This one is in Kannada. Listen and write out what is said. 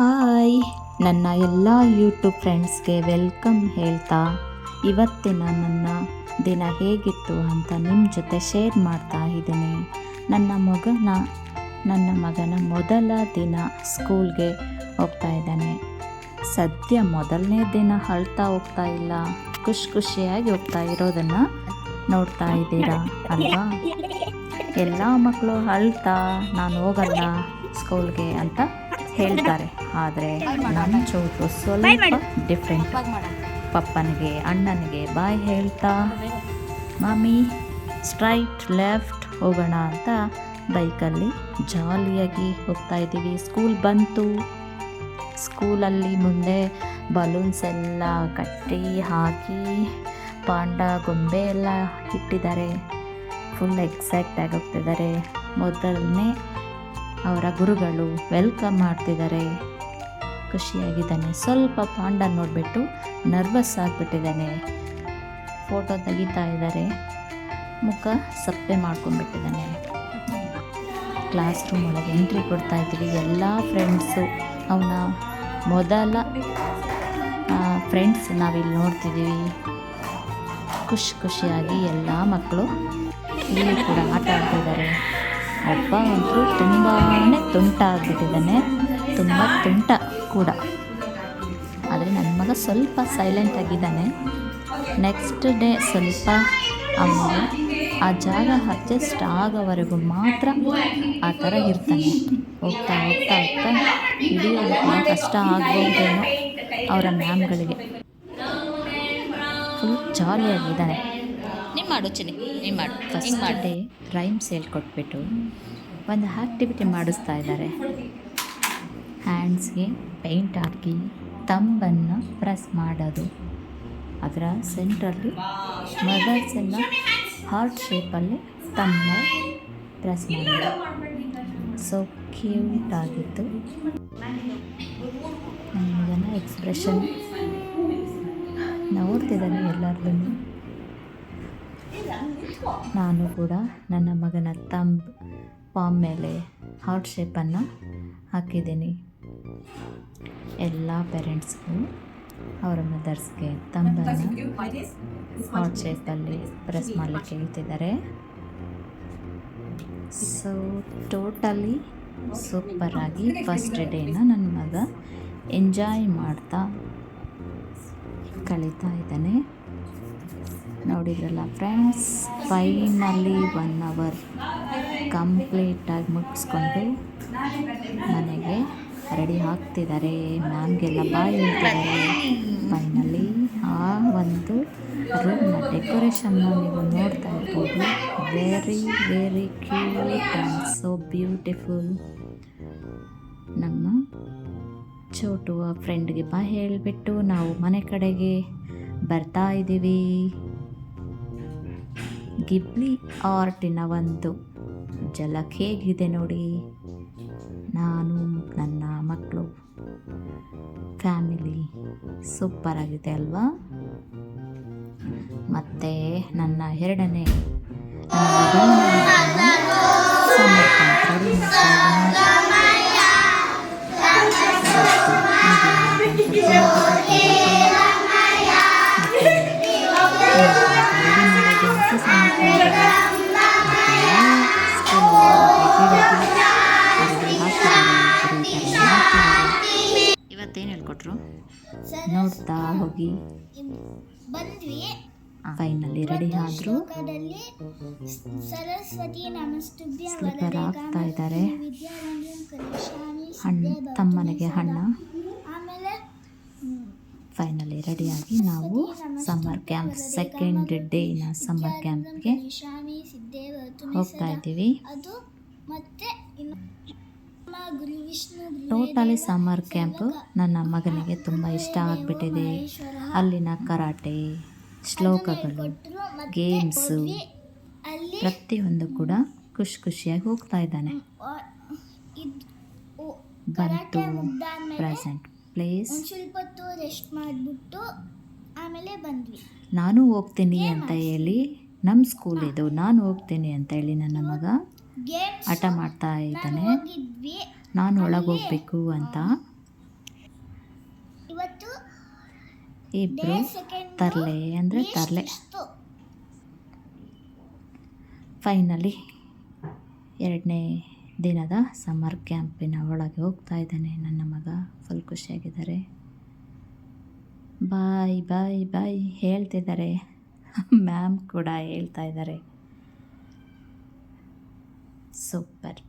ಹಾಯ್. ನನ್ನ ಎಲ್ಲ ಯೂಟ್ಯೂಬ್ ಫ್ರೆಂಡ್ಸ್ಗೆ ವೆಲ್ಕಮ್ ಹೇಳ್ತಾ, ಇವತ್ತಿನ ನನ್ನ ದಿನ ಹೇಗಿತ್ತು ಅಂತ ನಿಮ್ಮ ಜೊತೆ ಶೇರ್ ಮಾಡ್ತಾ ಇದ್ದೀನಿ. ನನ್ನ ಮಗನ ನನ್ನ ಮಗನ ಮೊದಲ ದಿನ ಸ್ಕೂಲ್ಗೆ ಹೋಗ್ತಾ ಇದ್ದಾನೆ. ಸದ್ಯ ಮೊದಲನೇ ದಿನ ಅಳ್ತಾ ಹೋಗ್ತಾ ಇಲ್ಲ. ಖುಷಿ ಖುಷಿಯಾಗಿ ಹೋಗ್ತಾ ಇರೋದನ್ನು ನೋಡ್ತಾ ಇದ್ದೀರಾ ಅಲ್ವಾ? ಎಲ್ಲ ಮಕ್ಕಳು ಅಳ್ತಾ, ನಾನು ಹೋಗಲ್ಲ ಸ್ಕೂಲ್ಗೆ ಅಂತ ಹೇಳ್ತಾರೆ. ಆದರೆ ನಮ್ಮ ಚೌಟು ಸ್ವಲ್ಪ ಡಿಫ್ರೆಂಟ್ ಪಪ್ಪನಿಗೆ ಅಣ್ಣನಿಗೆ ಬಾಯ್ ಹೇಳ್ತಾ ಮಮ್ಮಿ ಸ್ಟ್ರೈಟ್ ಲೆಫ್ಟ್ ಹೋಗೋಣ ಅಂತ ಬೈಕಲ್ಲಿ ಜಾಲಿಯಾಗಿ ಹೋಗ್ತಾ ಇದ್ದೀವಿ. ಸ್ಕೂಲ್ ಬಂತು. ಸ್ಕೂಲಲ್ಲಿ ಮುಂದೆ ಬಲೂನ್ಸ್ ಎಲ್ಲ ಕಟ್ಟಿ ಹಾಕಿ ಪಾಂಡ ಗೊಂಬೆ ಎಲ್ಲ ಇಟ್ಟಿದ್ದಾರೆ. ಫುಲ್ ಎಕ್ಸೈಟ್ ಆಗಿ ಹೋಗ್ತಿದ್ದಾರೆ. ಮೊದಲನೇ ಅವರ ಗುರುಗಳು ವೆಲ್ಕಮ್ ಮಾಡ್ತಿದ್ದಾರೆ. ಖುಷಿಯಾಗಿದ್ದಾನೆ. ಸ್ವಲ್ಪ ಪಾಂಡ ನೋಡಿಬಿಟ್ಟು ನರ್ವಸ್ ಆಗಿಬಿಟ್ಟಿದ್ದಾನೆ. ಫೋಟೋ ತೆಗಿತಾ ಇದ್ದಾರೆ. ಮುಖ ಸಪ್ಪೆ ಮಾಡ್ಕೊಂಡ್ಬಿಟ್ಟಿದ್ದಾನೆ. ಕ್ಲಾಸ್ ರೂಮ್ ಒಳಗೆ ಎಂಟ್ರಿ ಕೊಡ್ತಾ ಇದ್ದೀವಿ. ಎಲ್ಲ ಫ್ರೆಂಡ್ಸು ಅವನ ಮೊದಲ ಫ್ರೆಂಡ್ಸ್ ನಾವಿಲ್ಲಿ ನೋಡ್ತಿದ್ದೀವಿ. ಖುಷಿ ಖುಷಿಯಾಗಿ ಎಲ್ಲ ಮಕ್ಕಳು ಇಲ್ಲಿ ಕೂಡ ಆಟ ಆಡ್ತಿದ್ದಾರೆ. ಒಬ್ಬ ಅಂತೂ ತುಂಬಾ ತುಂಟ ಆಗಿಬಿಟ್ಟಿದ್ದಾನೆ ತುಂಬ ತುಂಟ ಕೂಡ. ಆದರೆ ನನ್ನ ಮಗ ಸ್ವಲ್ಪ ಸೈಲೆಂಟ್ ಆಗಿದ್ದಾನೆ. ನೆಕ್ಸ್ಟ್ ಡೇ ಸ್ವಲ್ಪ ಅಮ್ಮ ಆ ಜಾಗ ಅಡ್ಜಸ್ಟ್ ಆಗೋವರೆಗೂ ಮಾತ್ರ ಆ ಥರ ಇರ್ತಾನೆ. ಹೋಗ್ತಾ ಹೋಗ್ತಾ ಹೋಗ್ತಾ ಹಿಡಿಯೋದು ಕೂಡ ಕಷ್ಟ ಆಗ್ಬೋದೇನೋ ಅವರ ಮ್ಯಾಮ್ಗಳಿಗೆ ಫುಲ್ ಜಾಲಿಯಾಗಿದ್ದಾನೆ ನೀನು ಮಾಡು ಚಿನ್ನಿ ನೀನು ಮಾಡು ಫಸ್ಟ್ ಹಿಂಗೆ ಮಾಡಿ. ಡೇ ರೈಮ್ಸ್ ಹೇಳ್ಕೊಟ್ಬಿಟ್ಟು ಒಂದು ಆ್ಯಕ್ಟಿವಿಟಿ ಮಾಡಿಸ್ತಾ ಇದ್ದಾರೆ. ಹ್ಯಾಂಡ್ಸ್ಗೆ ಪೇಂಟ್ ಹಾಕಿ ತಂಬನ್ನು ಪ್ರೆಸ್ ಮಾಡೋದು. ಅದರ ಸೆಂಟ್ರಲ್ಲಿ ಮದರ್ಸ್ ಎಲ್ಲ ಹಾರ್ಟ್ ಶೇಪಲ್ಲಿ ತಮ್ಮ ಪ್ರೆಸ್ ಮಾಡೋದು. ಸೊ ಕ್ಯೂಟ್ ಆಗಿತ್ತು. ಎಕ್ಸ್ಪ್ರೆಷನ್ ನೋಡ್ತಿದ್ದಾನೆ ಎಲ್ಲರಲ್ಲೂ ನಾನು ಕೂಡ ನನ್ನ ಮಗನ ತಂಬ್ ಪಾಮ್ ಮೇಲೆ ಹಾರ್ಟ್ ಶೇಪನ್ನು ಹಾಕಿದ್ದೀನಿ. ಎಲ್ಲ ಪೇರೆಂಟ್ಸ್ಗೂ ಅವರ ಮದರ್ಸ್ಗೆ ತಂಬನ್ನು ಹಾರ್ಟ್ ಶೇಪಲ್ಲಿ ಪ್ರೆಸ್ ಮಾಡಲಿಕ್ಕೆ ಹೇಳ್ತಿದ್ದಾರೆ. ಸೊ ಟೋಟಲಿ ಸೂಪರಾಗಿ ಫಸ್ಟ್ ಡೇನ ನನ್ನ ಮಗ ಎಂಜಾಯ್ ಮಾಡ್ತಾ ಕಳೀತಾ ಇದ್ದಾನೆ. ನೋಡಿದ್ರಲ್ಲ ಫ್ರೆಂಡ್ಸ್ ಫೈನಲಿ ಒನ್ ಅವರ್ ಕಂಪ್ಲೀಟಾಗಿ ಮುಗಿಸ್ಕೊಂಡು ಮನೆಗೆ ರೆಡಿ ಆಗ್ತಿದ್ದಾರೆ. ಮ್ಯಾಮ್ಗೆಲ್ಲ ಬಾಯ್ ಹೇಳ್ತಿದ್ದಾರೆ. ಫೈನಲಿ ಆ ಒಂದು ರೂಮ್ನ ಡೆಕೋರೇಷನ್ನ ನೀವು ನೋಡ್ತಾ ಇರ್ಬೋದು. Very very cute and so beautiful ನಮ್ಮ ಚೋಟುವ ಫ್ರೆಂಡ್ಗೆ ಬಾ ಹೇಳಿಬಿಟ್ಟು ನಾವು ಮನೆ ಕಡೆಗೆ ಬರ್ತಾ ಇದ್ದೀವಿ. ಗಿಬ್ಲಿ ಆರ್ಟಿನ ಒಂದು ಜಲಕ್ ಹೇಗಿದೆ ನೋಡಿ. ನಾನು, ನನ್ನ ಮಕ್ಕಳು ಫ್ಯಾಮಿಲಿ ಸೂಪರ್ ಆಗಿದೆ ಅಲ್ವಾ? ಮತ್ತು ನನ್ನ ಎರಡನೇ ಇವತ್ತೇನು ನೋಡ್ತಾ ಹೋಗಿ. ಬಂದ್ವಿ. ಫೈನಲಿ ರೆಡಿ ಆದ್ರು. ಸರಸ್ವತಿ ಸ್ಲಿಪ್ಪರ್ ಆಗ್ತಾ ಇದ್ದಾರೆ. ಹಣ್ಣು ತಮ್ಮನಿಗೆ ಹಣ್ಣ ಫೈನಲಿ ರೆಡಿಯಾಗಿ ನಾವು ಸಮ್ಮರ್ ಕ್ಯಾಂಪ್ ಸೆಕೆಂಡ್ ಡೇನ ಸಮ್ಮರ್ ಕ್ಯಾಂಪ್ಗೆ ಹೋಗ್ತಾ ಇದ್ದೀವಿ. ಅದು ಮತ್ತೆ ಟೋಟಲಿ ಸಮ್ಮರ್ ಕ್ಯಾಂಪು. ನನ್ನ ಮಗನಿಗೆ ತುಂಬ ಇಷ್ಟ ಆಗಿಬಿಟ್ಟಿದೆ. ಅಲ್ಲಿನ ಕರಾಟೆ ಶ್ಲೋಕಗಳು ಗೇಮ್ಸು ಪ್ರತಿಯೊಂದು ಕೂಡ ಖುಷಿ ಖುಷಿಯಾಗಿ ಹೋಗ್ತಾ ಇದ್ದಾನೆ. ಬಂತು ಪ್ರೆಸೆಂಟ್ ಪ್ಲೇಸ್. ಸ್ವಲ್ಪ ಹೊತ್ತು ರೆಸ್ಟ್ ಮಾಡಿಬಿಟ್ಟು ಆಮೇಲೆ ಬಂದ್ವಿ. ನಾನು ಹೋಗ್ತೀನಿ ಅಂತ ಹೇಳಿ ನಮ್ಮ ಸ್ಕೂಲ್ ಇದು ನಾನು ಹೋಗ್ತೀನಿ ಅಂತ ಹೇಳಿ ನನ್ನ ಮಗ ಆಟ ಮಾಡ್ತಾ ಇದ್ದಾನೆ. ನಾನು ಒಳಗೆ ಹೋಗಬೇಕು ಅಂತ. ಇಬ್ಬರು ತರಲೆ ಅಂದರೆ ತರಲೆ. ಫೈನಲಿ ಎರಡನೇ ದಿನದ ಸಮ್ಮರ್ ಕ್ಯಾಂಪಿನ ಒಳಗೆ ಹೋಗ್ತಾ ಇದ್ದಾನೆ ನನ್ನ ಮಗ. ಫುಲ್ ಖುಷಿಯಾಗಿದ್ದಾರೆ. ಬಾಯ್ ಬಾಯ್ ಬಾಯ್ ಹೇಳ್ತಿದ್ದಾರೆ. ಮ್ಯಾಮ್ ಕೂಡ ಹೇಳ್ತಾ ಇದ್ದಾರೆ. ಸೂಪರ್